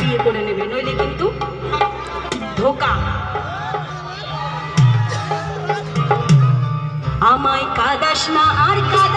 বিয়ে করে নেবে নইলে কিন্তু ধোকা। আমায় কাদাস না আর কাদ